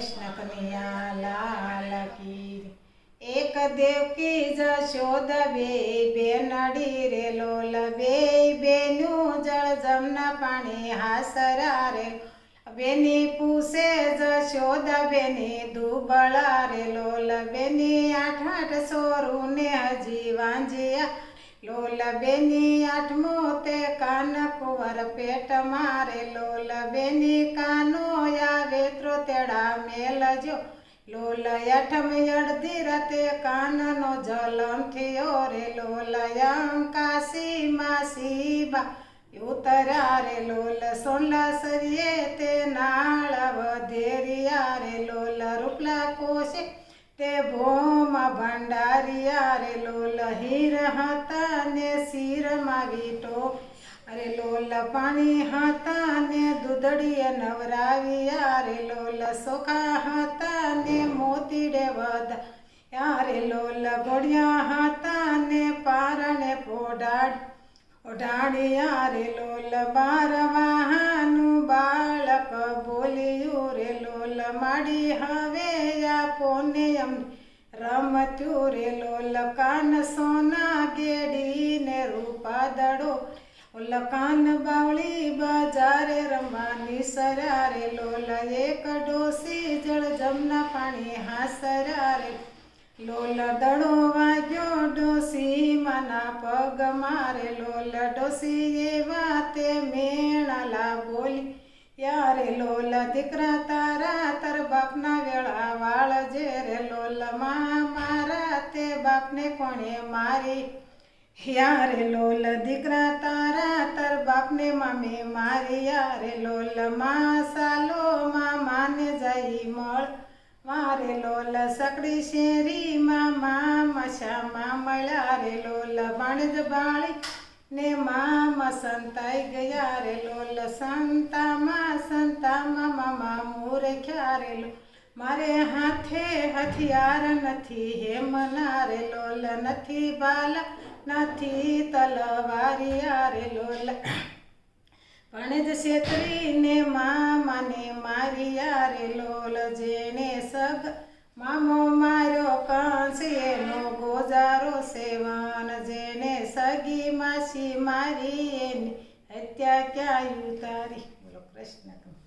કૃષ્ણ કનૈયા લાલ કી એક દેવકી જશોદ બે બેનડી રે લોલ, બે બેનું જળ જમના પાણી હાસરા રે. બેની પૂસે જશોદ બેની દુબળા રે લોલ, બેની આઠ આઠ સોરું ને હજી વાંજિયા. લોલ બેની આઠમો તે કાન કુંવર પેટ મારે. લોલ બેની કાનો આવે ત્રોતેડા મેલજો લોલ અઠમ અડધી રતે કાનનો જલમ થયો રે. લોલ કાશી માસી બા ઉતર્યા રે. લોલ સોલા સરિયે તે નાળ વધેરિયા રે લોલ રૂપલા કોશે તે ભોમ ભંડારિયા રે લોલ હીર હતા ને શિરમાં વીટો અરે લોલ પાણી હતા ને દૂધડીએ નવરાવ્યા. રે લોલ સોખા હતા ને મોતીડે વધ. યારે લોલ ગોળિયા હતા ને પારણે પોડાડ ઓઢાડ્યા રે લોલ બાર વાહાનું બાળક બોલ્યું. રે લોલ માડી આપો ને એમ રમતું રે લોલ કાન સોના ગેડી ને રૂપા દડો. લકાન કાન બાવળી બજારે રમવાની સરારે લોલ એક ડોસી જળ જમના પાણી હા સરારે લોલ દડો વાગ્યો ડોસી મના પગ મારે, લોલ ડોસી એવા તે મેણાલા બોલી યારે લોલ દીકરા તારા તાર બાપના વેળા વાળ જે રે લોલમાં મારા તે બાપને કોણે મારી યારે લોલ દીકરા તારા તાર બાપને મામે મારી યારે લોલમાં સાલો માં માને જઈ મળ મારે લોલ સકડી શેરી માં મશામાં મળ્યા રે લોલ ભાણજ બાળી ને મામા સંતાઈ ગયા રે લોલ સંતામાં સંતામાં મામા મૂર્ખ્યા રે લો? મારે હાથે હથિયાર નથી હે મનારે લોલ નથી બાલ, નથી તલવારી આરે લોલ. ભણેજ છેતરીને મામાને મારી આરે લોલ, જેને સગ મામો માર્યો માસી મારી એની હત્યા ક્યાં તારી બોલો કૃષ્ણ કી